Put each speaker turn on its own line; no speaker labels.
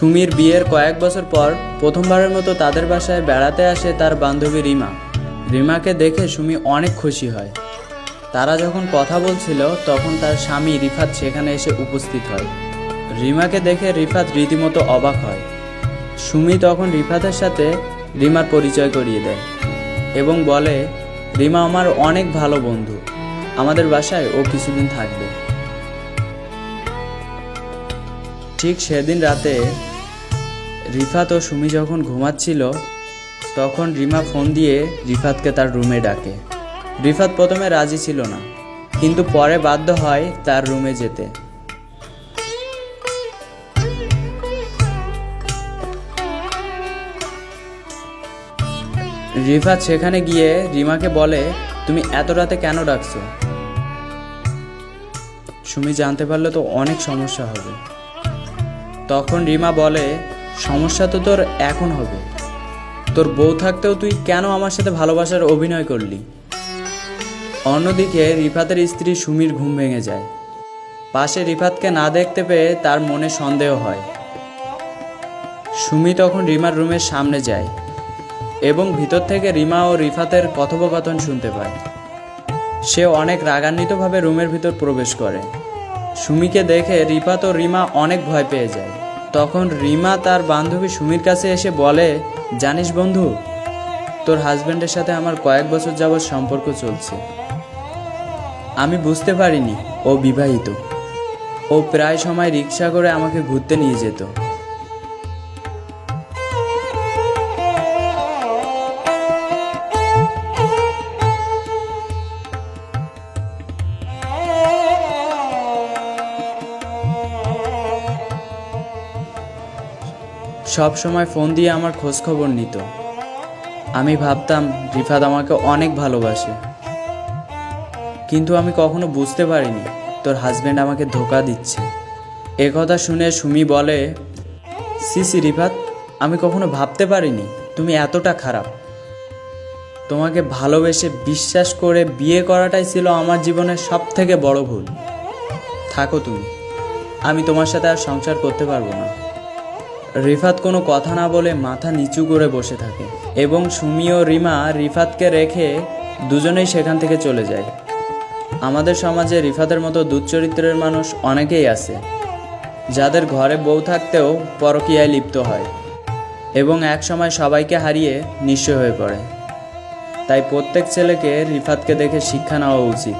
সুমির বিয়ের কয়েক বছর পর প্রথমবারের মতো তাদের বাসায় বেড়াতে আসে তার বান্ধবী রিমা। রিমাকে দেখে সুমি অনেক খুশি হয়। তারা যখন কথা বলছিল, তখন তার স্বামী রিফাত সেখানে এসে উপস্থিত হয়। রিমাকে দেখে রিফাত রীতিমতো অবাক হয়। সুমি তখন রিফাতের সাথে রিমার পরিচয় করিয়ে দেয় এবং বলে, রিমা আমার অনেক ভালো বন্ধু। আমাদের বাসায় ও কিছুদিন থাকবে। ঠিক সেদিন রাতে রিফাত ও সুমি যখন ঘুমাচ্ছিল, তখন রিমা ফোন দিয়ে রিফাতকে তার রুমে ডাকে। রিফাত প্রথমে রাজি ছিল না, কিন্তু পরে বাধ্য হয় তার রুমে যেতে। রিফাত সেখানে গিয়ে রিমাকে বলে, তুমি এত রাতে কেন ডাকছো? সুমি জানতে পারলে তো অনেক সমস্যা হবে। তখন রিমা বলে সমস্যা তো তোর এখন হবে। তোর বউ থাকতেও তুই কেন আমার সাথে ভালোবাসার অভিনয় করলি? অন্যদিকে রিফাতের স্ত্রী সুমির ঘুম ভেঙে যায়। পাশে রিফাতকে না দেখতে পেয়ে তার মনে সন্দেহ হয়। সুমি তখন রিমার রুমের সামনে যায় এবং ভিতর থেকে রিমা ও রিফাতের কথোপকথন শুনতে পায়। সে অনেক রাগান্বিতভাবে রুমের ভিতর প্রবেশ করে। সুমিকে দেখে রিফাত ও রিমা অনেক ভয় পেয়ে যায়। তখন রিমা তার বান্ধবী সুমির কাছে এসে বলে, জানিস বন্ধু, তোর হাজব্যান্ডের সাথে আমার কয়েক বছর যাবৎ সম্পর্ক চলছে। আমি বুঝতে পারিনি, ও বিবাহিত। ও প্রায় সময় রিক্সা করে আমাকে ঘুরতে নিয়ে যেত। সব সময় ফোন দিয়ে আমার খোঁজ খবর নিত। আমি ভাবতাম, রিফাত আমাকে অনেক ভালোবাসে। কিন্তু আমি কখনো বুঝতে পারিনি, তোর হাজব্যান্ড আমাকে ধোকা দিচ্ছে। এ কথা শুনে সুমি বলে সিসি রিফাত, আমি কখনো ভাবতে পারিনি, তুমি এতটা খারাপ। তোমাকে ভালোবেসে বিশ্বাস করে বিয়ে করাটাই ছিল আমার জীবনের সব থেকে বড় ভুল। থাকো তুমি, আমি তোমার সাথে আর সংসার করতে পারব না। রিফাত কোনো কথা না বলে মাথা নিচু করে বসে থাকে এবং সুমি ও রিমা রিফাতকে রেখে দুজনেই সেখান থেকে চলে যায়। আমাদের সমাজে রিফাতের মতো দুচ্চরিত্রের মানুষ অনেকেই আছে, যাদের ঘরে বউ থাকতেও পরকীয়ায় লিপ্ত হয় এবং এক সময় সবাইকে হারিয়ে নিঃস্ব হয়ে পড়ে। তাই প্রত্যেক ছেলেকে রিফাতকে দেখে শিক্ষা নেওয়া উচিত।